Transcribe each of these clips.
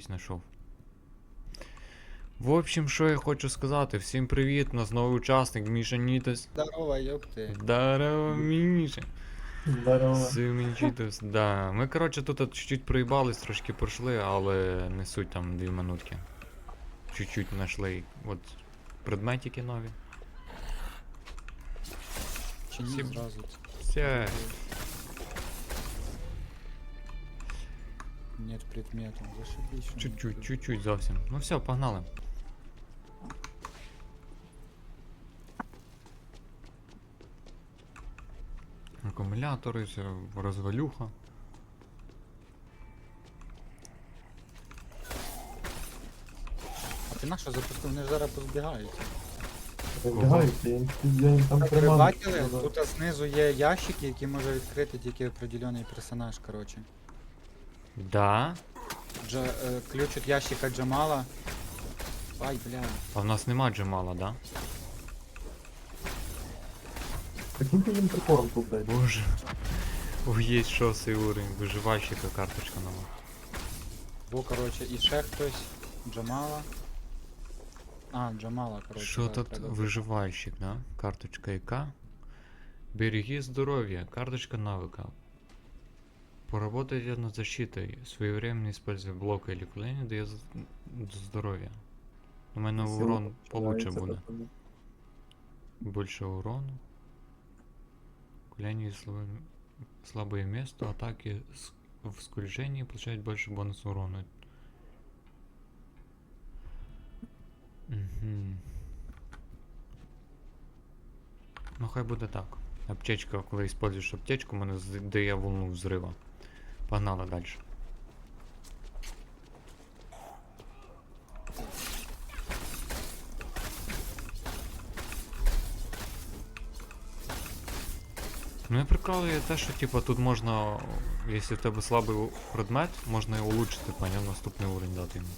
Якийсь знайшов. В общем, що я хочу сказати, всім привіт, у нас новий учасник Міша Нітос. Здорово, ёпты. Здорово, Міша. Здорово. Симінчитос, да. Ми, коротше, тут от чуть-чуть проїбались, трошки пройшли, але не суть там дві минутки. Чуть-чуть знайшли от предметики нові. Чини Всем- сразу. Все. Нет предметов. Зашибись. Чуть-чуть, чуть-чуть зовсім. Ну все, погнали. Акумулятори, все, розвалюха. А ти на що запустив? Вони ж зараз позбігаються. Розбігаються, я, я їм там Ви приманку бачили? Тут знизу є ящики, які може відкрити тільки определений персонаж, коротше. Да. Джа, е, ключ від ящика Джамала. Ай, бля. А в нас нема джемала, да? Таким ти їм прикором тут дай. Боже. Ой, є шостий уровень, виживальщика карточка нова. Бо, коротше, і ще хтось. Джамала. А, Джамала, коротше. Що да, тут треба. виживальщик, да? Карточка ИК. Береги здоровье. Карточка навыка. Поработайте над защитой. Своевременно используя блок или куление дає з- здоров'я. У мене Сила урон получше починається буде. такою. Больше урону. Куляние слабое, слабое место. Атаки в скольжении получают больше бонус урона. Угу. Ну хай буде так. Аптечка, коли используєш аптечку, мене дає волну взрива. Погнали далі. Ну і приколує те, що типа тут можна, якщо в тебе слабий предмет, можна і улучшити, поняв, наступний уровень дати йому.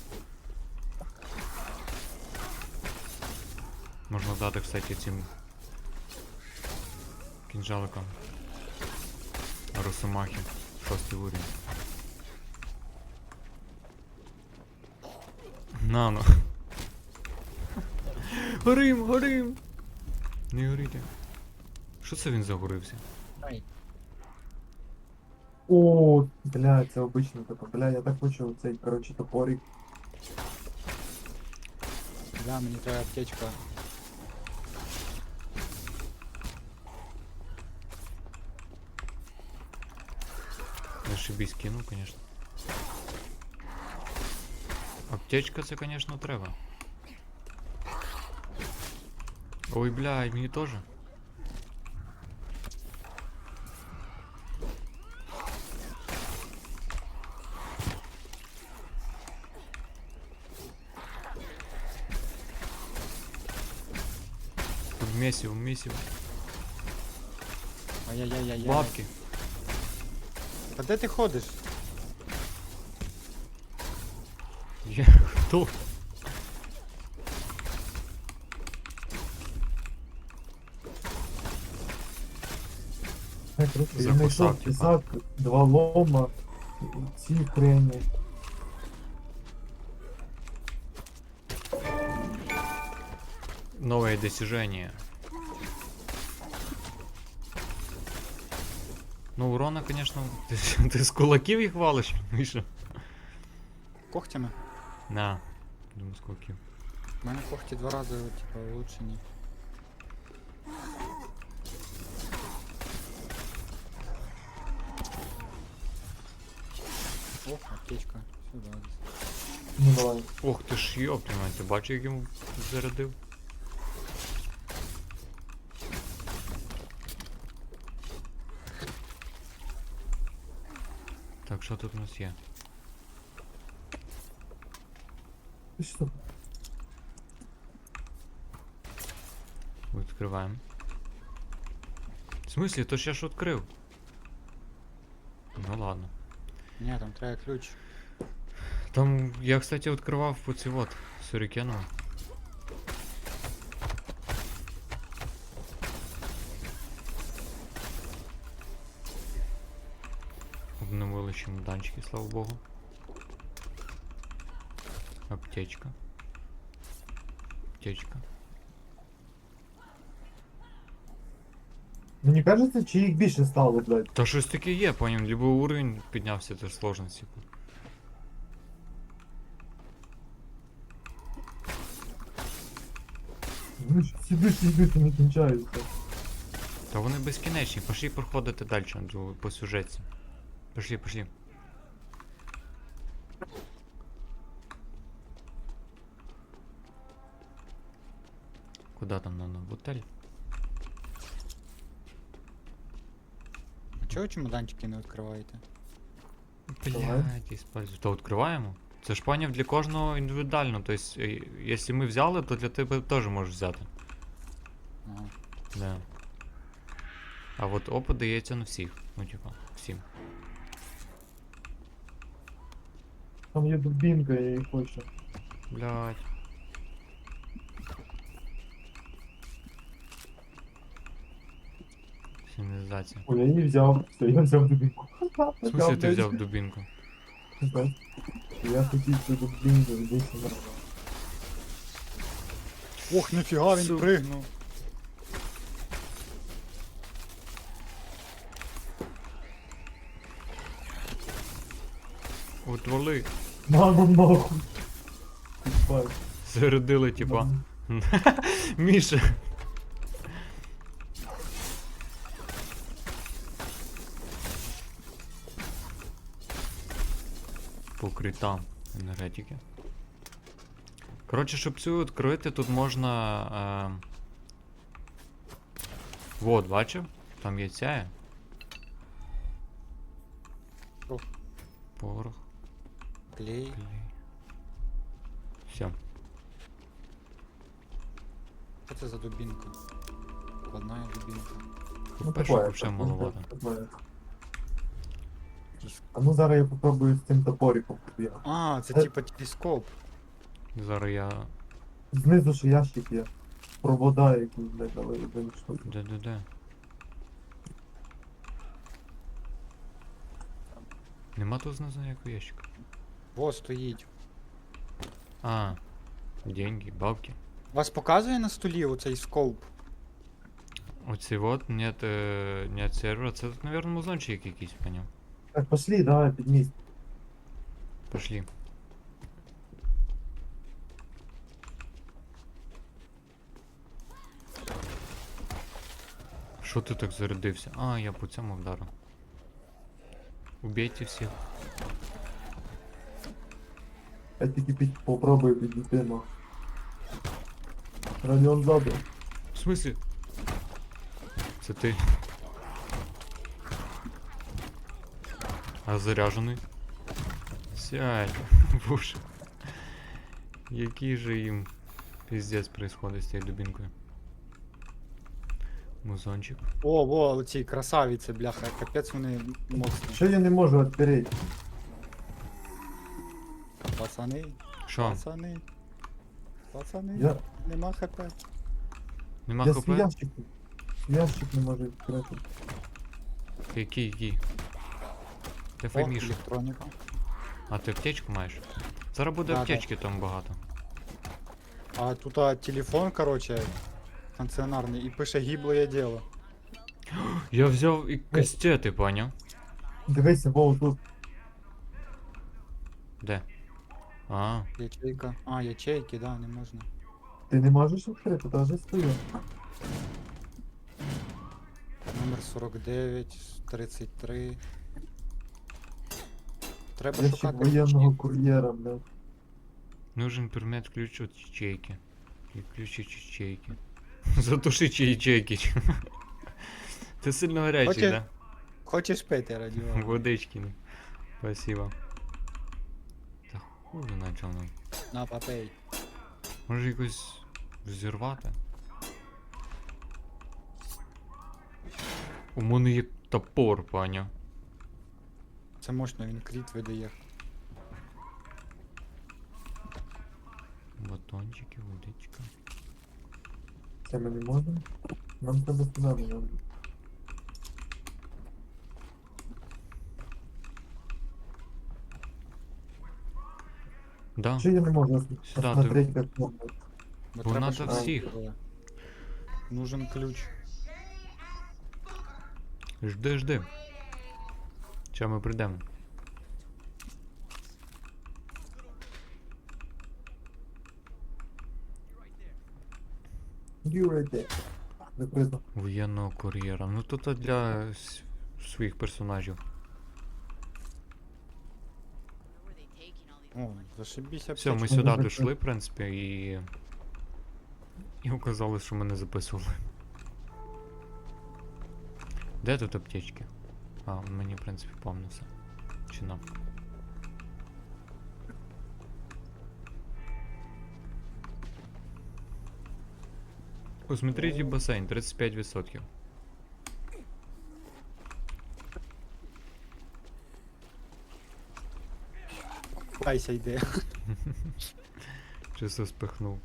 Можна дати, кстати, цим кінжаликам. Росомахи. Шостий уровень. Нано. Горим, горим! Не горите. Що це він загорився? Ай, О, бля, це обично таке. Бля, я так хочу цей, коротше, топорик. бля, мені треба аптечка. Зашибись кинув, конечно. Аптечка це, конечно, треба. Ой, бля, і мені теж. Тут месиво. Ай-яй-яй-яй. Бабки. Та де ти ходиш? Я хто? Я, коротше, За я знайшов кусак, типа. пісак, два лома, ці хрені. Новое достижение. Ну, урона, конечно, ти, ти з кулаків їх валиш, Міша? Когтями? На. Думаю, з кулаків. У мене когті два рази, типа, улучшені. О, аптечка. Сюда. Ну давай. Ох ти ж йоп, ти мать, ти бачив, як йому зарядив? Так, що тут у нас є? Ти що? Відкриваємо. В смислі, то ж я ж відкрив. Ну ладно. Ні, там треба ключ. Там я, кстати, відкривав по ці вот сюрикеном. Обновили слава богу. Аптечка. Аптечка. Мені кажеться, чи їх більше стало, блядь. Та щось таке є, поняв, либо уровень піднявся теж сложності. Ну всі більше і не кінчаються. Та вони безкінечні, пошли проходити далі по сюжетці. Пошли, пошли. Куда там надо? В отель? А чого чемоданчики не відкриваєте? Блять, используй. То відкриваємо? Це ж панів для кожного індивідуально. Тобто, якщо ми взяли, то для тебе теж можеш взяти. Ага. Да. А от опит дається на всіх. Ну, типа, всім. Там є дубінка, я її хочу. Блять. Сигналізація. Ой, я її взяв. Все, я взяв дубінку. В смысле ти взяв дубінку? Я хотів цю дубінку, дійсно нормально. Ох, ніфіга він Су- пригнув. От вали. Мама нахуй. Ебать. Зарядили, типа. Міша. Покрита енергетики. Коротше, щоб цю відкрити, тут можна. Е... Вот, бачив? Там є ця. Порох. Клей. Все. Що це за дубінка? Складна дубінка. Ну, Перше такое, вообще маловато. такое. А ну зараз я попробую з цим топориком. А, це Е. типа телескоп. Зараз я. Знизу ж ящик є. Провода якісь, блядь, дали один штук. Де-де-де. Нема тут знизу ніякого ящика. Во стоїть. А, деньги, бабки. Вас показує на столі оцей скоп? Оці вот, нет, е, нет сервера. Це, тут, наверное, музончик якийсь, поняв. Так, пошли, давай, підніс. Пошли. Що ти так зарядився? А, я по цьому вдарив. Убейте всіх. Я тільки під... попробую підійти, но. Радіон ззаду. В смысле? Це ти. А заряжений? Сядь, боже. Який же їм пиздец происходит з цією дубінкою. Музончик. О, во, оці красавіці, бляха, капець вони моцні. Що я не можу відкрити? Пацани, Що? пацани. Пацани, Я, нема хп. Нема я хп? ящик, ящик не можу відкрити. Який, який? Ти О, електроніка. А ти аптечку маєш? Зараз буде Да, да. аптечки там багато. А тут а, телефон, короче, стаціонарний, і пише гібле діло. Я взяв і кастети, поняв? Дивися, Вов, тут. Де? А, Ячейка. А, ячейки, да, не можна. Ти не можеш відкрити, та вже стою. Номер 49, 33. Треба Ящик шукати воєнного ключі. кур'єра, блядь. Нужен предмет ключ от ячейки. И ключ от ячейки. Затуши ячейки. Ты сильно горячий, Окей. да? Хочеш пити, радіо? Водички. Спасибо. Хуй начал нам. На, попей. Може якось взірвати? У мене є топор, паня. Це мощно, він кріт видає. Батончики, водичка. Це ми не можемо. Нам треба сюди, мабуть. Да. Чи я не можу Сюди, посмотреть, як можна? Бо Бо треба, надо щоб всіх. Нужен ключ. Жди, жди. Ща ми прийдемо. You right there. Закрито. Воєнного кур'єра. Ну тут а для с- своїх персонажів. О, зашибісь Все, ми сюди дійшли, в принципі, і. І оказали, що ми не записували. Де тут аптечки? А, мені, в принципі, повно все. Чи нам? О, смотрите, басейн, 35%. Кайся йде. Чисто спихнув.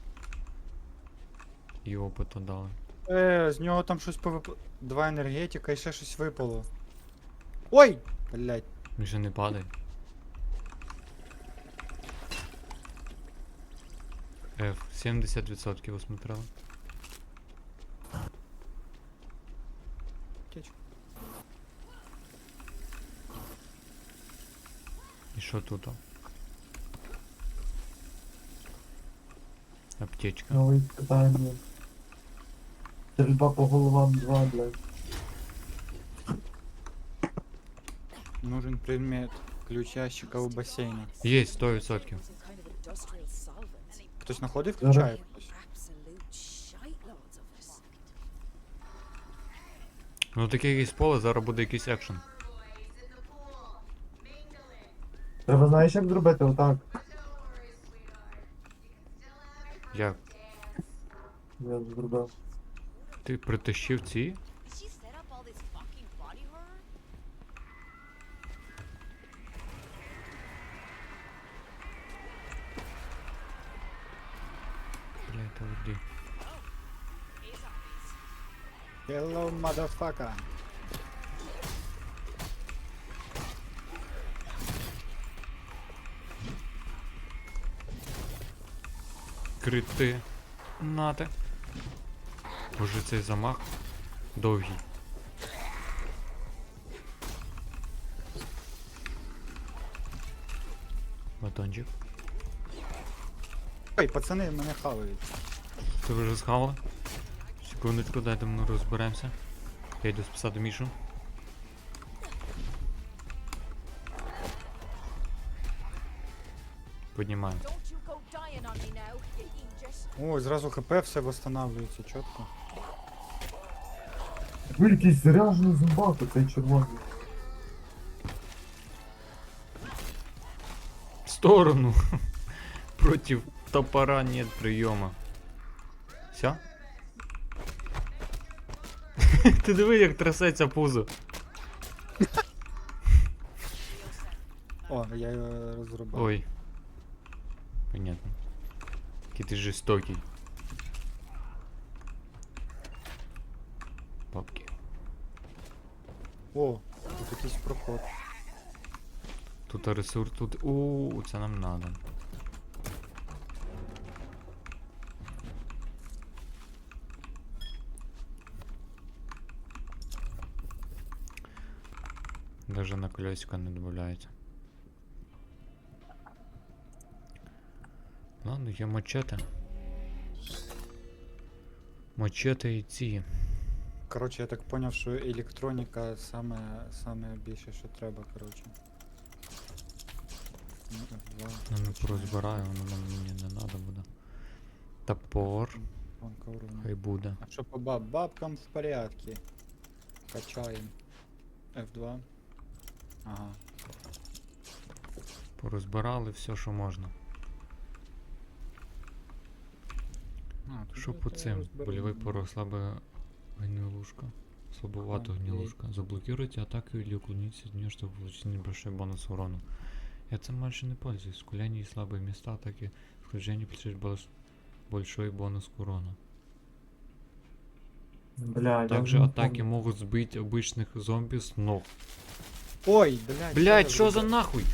І опиту дали. Е, з нього там щось повип... Два енергетика і ще щось випало. Ой! Блять. Він же не падай. F, 70% осмотрели. Аптечка. І що тут? Аптечка. Нові питання. Стрільба по головам 2, блядь. Нужен предмет. Ключ ящика у басейна. Є 100%. Хтось знаходив ключа якось? Ну таке якесь поле, зараз буде якийсь екшен. Треба знаєш, як зробити отак. Як? Я зробив. Ти притащив ці? Hello, motherfucker. Крити. Нате. Боже, цей замах довгий. Батончик. Ой, пацани, мене хавають. Ти вже схавали? Секундочку, дайте ми розберемося. Я йду списати Мішу. Піднімаю. О, зразу хп все восстанавливається, чітко. Ви якийсь заряжений зомбак, цей червоний. В сторону. Против топора нет приема. Все? Ти диви, як трясеться пузо. О, я його розрубав. Ой. Понятно. Який ти жорстокий. Папки. О, тут якийсь проход. Тут ресурс, тут. У, це нам надо. Даже на колесико не додається. Ладно, є мачете. Мачете і ці. Коротше, я так поняв, що електроніка саме, саме більше, що треба, коротше. Ну, F2, Ну, не порозбираю, воно мені не надо буде. Топор, уровня. хай буде. А що по баб? Бабкам в порядке. Качаем. F2. Ага. Порозбирали все, що можна. А, тут Що я по тебе цим? розберу. Болевой порог, слабая гнилушка. Слабовато Окей. гнилушка. Заблокируйте атаку или уклонитесь от нее, чтобы получить небольшой бонус урона. Я этим больше не пользуюсь. Скуляние и слабые места атаки вхождение получить бонус- большой бонус к урону. Бля, я Также вже не атаки помню. могут сбить обычных зомби с ног. Ой, блядь. Блять, я что за забув? нахуй?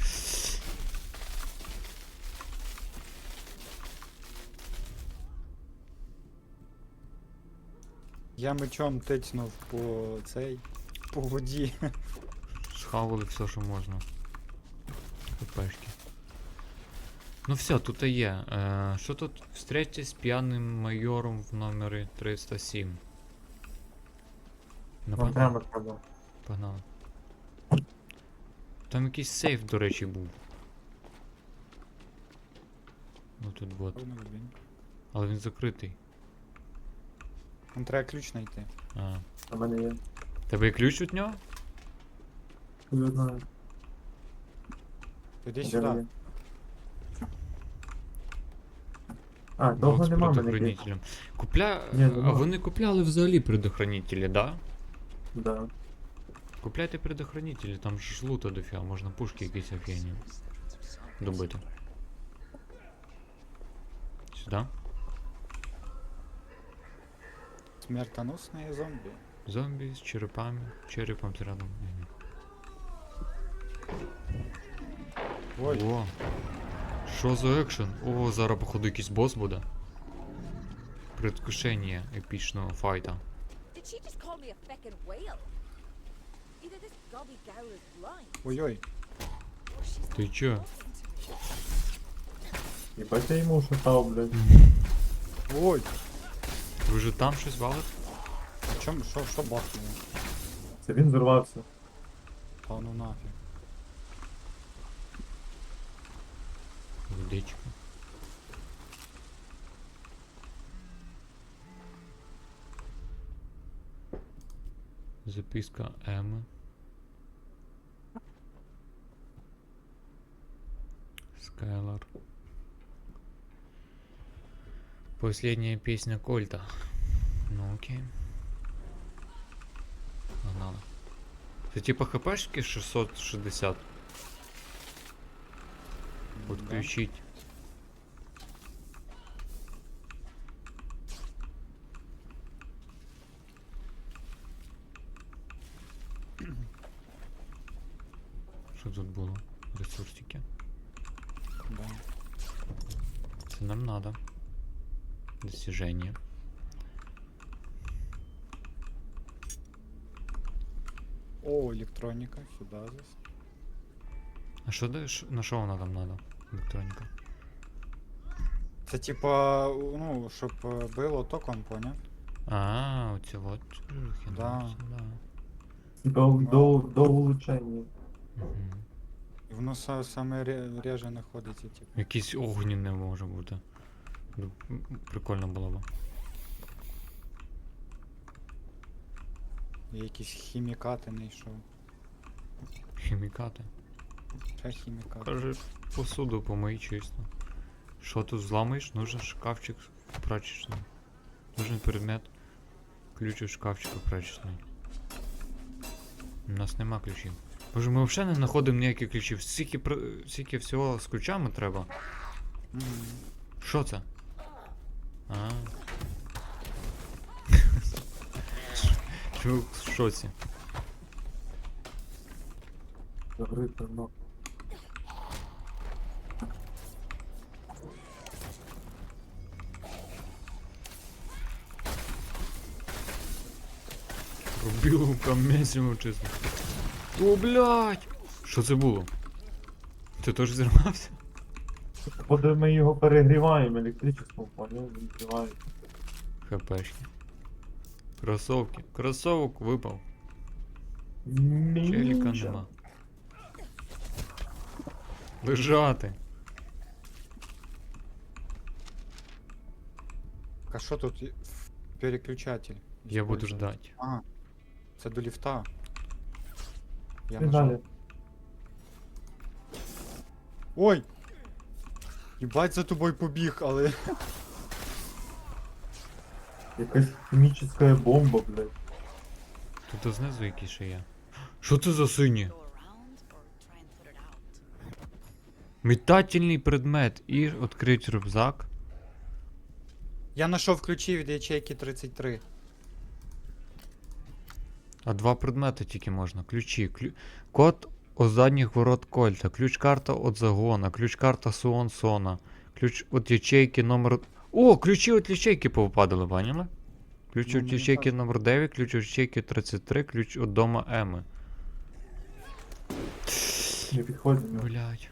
Я мечом тицнув по цей. По воді. Схавали все, що можна. ХПшки. Ну все, тут і є. Е, що тут? Встретьтесь з п'яним майором в номері 307. Ну, погнали. Погнали. Там якийсь сейф, до речі, був. Ну тут от. Але він закритий. Там треба ключ знайти. А. У мене є. Тебе є ключ від нього? Я знаю. Іди Де сюди. він? А, довго Бокс нема мене. ключ. предохранителем. Купля... Ні, а нема. вони купляли взагалі предохранителі, да? Да. Купляйте предохранителі, там ж лута дофіга, можна пушки якісь офігенні добити. Сюди. Смертоносные зомби. Зомбі з черепами, черепом. Мгм. Ой, О! Що за екшен? О, зараз походу якийсь бос буде. Предвкушення епічного файта. Ой-ой. Ти чо? Їбать я йому шатав, блядь. Ой, Ви вже там щось валите? а чому, що, що бахнуло? Це він зірвався. Та ну нафіг. Водичка. Записка Еми. Скайлар. Последняя песня Кольта. Ну окей. Погнали. Це типа хпшки 660. Подключить. Що тут було? Ресурсики. Да, да. Це нам надо. Достижение. О, електроніка, сюди зас. А що де, ш- на що вона там надо? Електроніка. Це типа, ну, щоб е, било током, поняв? А, оці от. штуки, Да. да. До, до, до улучшення. Мгм. І воно са- саме ре- реже знаходиться, типу. Якийсь огненне може бути. Ну, м, Прикольно було б. Я якісь хімікати знайшов. Хімікати. Ще хімікати. Каже, посуду помий чисто. Що тут зламаєш? Нужен шкафчик прачечний. Нужен предмет. Ключ від шкафчика прачечний. У нас нема ключів. Боже, ми взагалі не знаходимо ніяких ключів. Стільки, про- стільки всього з ключами треба. Що це? А. Чувак в шоці. Закрито, ну. Рубілу камесимо чисто. О, блядь! Що це було? Ти теж зірвався? Походу ми його перегріваємо електричеством, поняв? Він зриває. ХПшки. Кросовки. Кросовок випав. Челіка Нічого. нема. Лежати. А що тут? Переключатель. Я буду ждать. А, це до ліфта. Я Ти нажав. Ой! Їбать за тобою побіг, але. Якась хімічна бомба, блядь. Тут знизу якісь ще є. Що це за сині? Метательний предмет і відкрить рюкзак. Я знайшов ключі від ячейки 33. А два предмети тільки можна. Ключі. Клю... Код от задніх ворот Кольта. Ключ-карта от загона. Ключ-карта Суон Сона. Ключ от ячейки номер. О, ключі от ячейки повпадали, поняли? Ключ Ну, від ячейки номер 9, ключ від ячейки 33, ключ від дома Еми. Не підходь. Блять.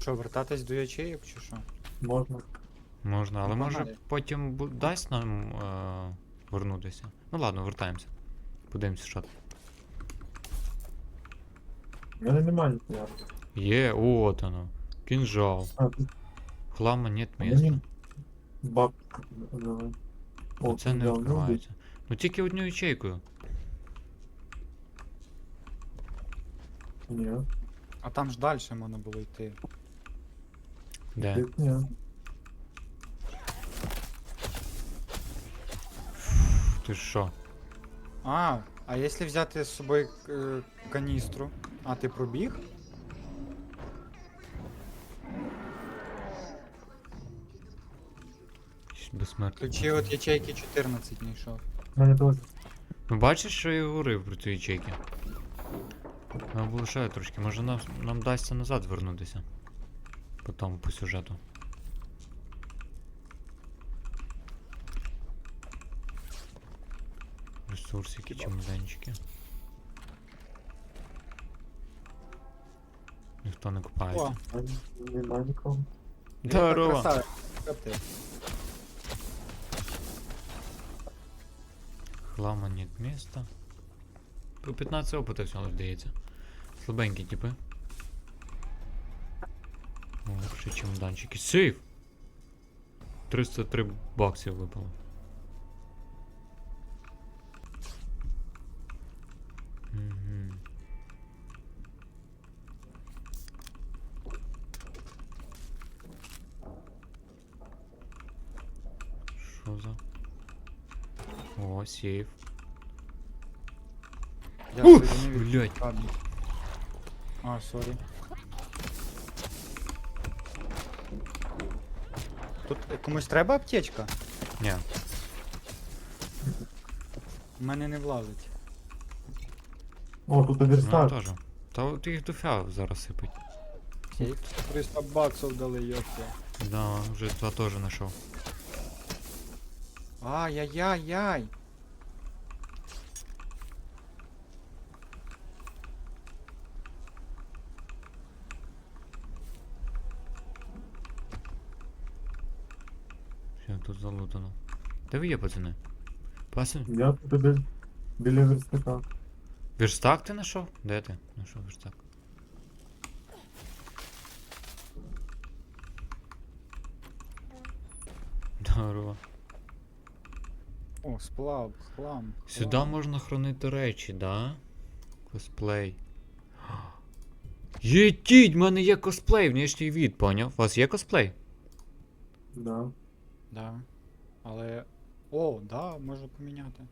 Що, вертатись до ячеїв чи що? Можна. Можна, але Ну, може погнали. потім бу- дасть нам е- вернутися. Ну ладно, вертаємося. Подивимося, що там. У мене немає ніхуя. Є, от оно. Тут Хлама нет а місця. мені баб. Давай. О, Це не ну, відкривається. Ну тільки одну ячейкою. Ні, А там ж далі можна було йти. Де? ні. Ти що? А, а якщо взяти з собою е, каністру, а ти пробіг? Безсмертний. Ключі от ячейки 14 знайшов. Мене теж. Ну бачиш, що я говорив про ці ячейки? Нам було ще трошки, може нам, нам дасться назад вернутися. Потім по сюжету. Ресурсики, чемоданчики. Ніхто не О, купається. Нема нікого. Здорово! красавець. ти? Хлама нет места. По 15 опыта всього здається. Слабенькі типи. О, ще чемоданчики. Сейф! 303 баксів випало. Угу. Що за? О, сейф. Я Ух, соединив їх. А, сорі. Тут комусь треба аптечка? Ні. У мене не влазить. О, тут Ну теж. Та от їх дофіга зараз сипить. Ці 300 баксів дали, йопта. Да, вже това теж знайшов. Ай-яй-яй-яй. Все, тут залутано. Де ви є, пацани? Пасен? Я тут біля, біля верстака. Верстак ти знайшов? Де ти? Знайшов верстак. Здорово. О, сплав, хлам. Сюди можна хранити речі, да? Косплей. Єтіть, в мене є косплей, внешній від, поняв? У вас є косплей? Да. Да. Але. О, да, можна поміняти.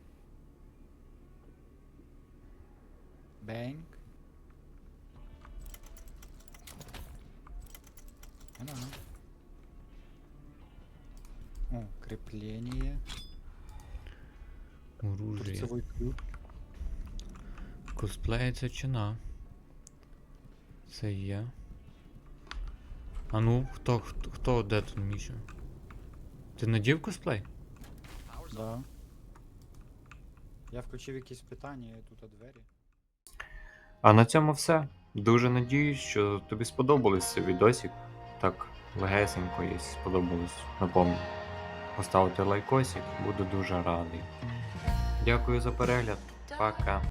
Бенк. Ага. О, крепление. Оружие. Торцевой. Косплей це чина. Це є. А ну, хто, хто, хто де тут Міша? Ти надів косплей? Да. Я включив якісь питання, і тут двері. А на цьому все. Дуже надіюсь, що тобі сподобалось цей відосик. Так, легесенько, якщо сподобалось, напомню. Поставити лайкосик, буду дуже радий. Дякую за перегляд. Пока.